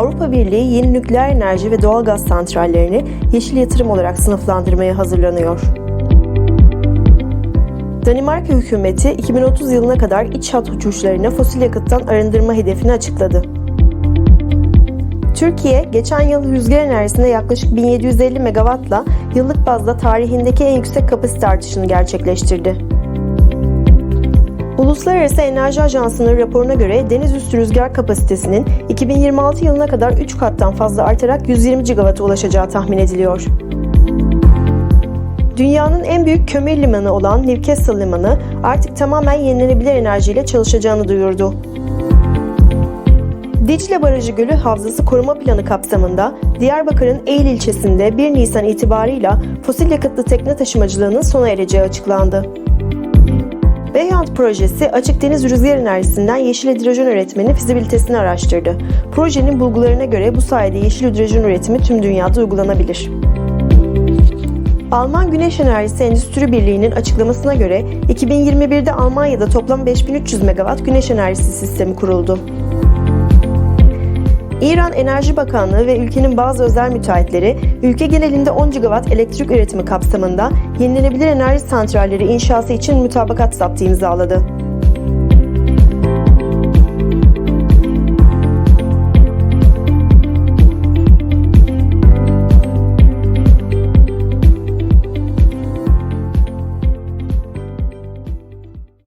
Avrupa Birliği yeni nükleer enerji ve doğalgaz santrallerini yeşil yatırım olarak sınıflandırmaya hazırlanıyor. Danimarka hükümeti 2030 yılına kadar iç hat uçuşlarını fosil yakıttan arındırma hedefini açıkladı. Türkiye, geçen yıl rüzgar enerjisinde yaklaşık 1750 megawattla yıllık bazda tarihindeki en yüksek kapasite artışını gerçekleştirdi. Uluslararası Enerji Ajansı'nın raporuna göre deniz üstü rüzgar kapasitesinin 2026 yılına kadar 3 kattan fazla artarak 120 gigawata ulaşacağı tahmin ediliyor. Dünyanın en büyük kömür limanı olan Newcastle Limanı artık tamamen yenilenebilir enerjiyle çalışacağını duyurdu. Dicle Barajı Gölü Havzası Koruma Planı kapsamında Diyarbakır'ın Eğil ilçesinde 1 Nisan itibarıyla fosil yakıtlı tekne taşımacılığının sona ereceği açıklandı. Beyant projesi açık deniz rüzgar enerjisinden yeşil hidrojen üretmenin fizibilitesini araştırdı. Projenin bulgularına göre bu sayede yeşil hidrojen üretimi tüm dünyada uygulanabilir. Alman Güneş Enerjisi Endüstri Birliği'nin açıklamasına göre 2021'de Almanya'da toplam 5300 megawatt güneş enerjisi sistemi kuruldu. İran Enerji Bakanlığı ve ülkenin bazı özel müteahhitleri ülke genelinde 10 gigawatt elektrik üretimi kapsamında yenilenebilir enerji santralleri inşası için mütabakat zaptı imzaladı.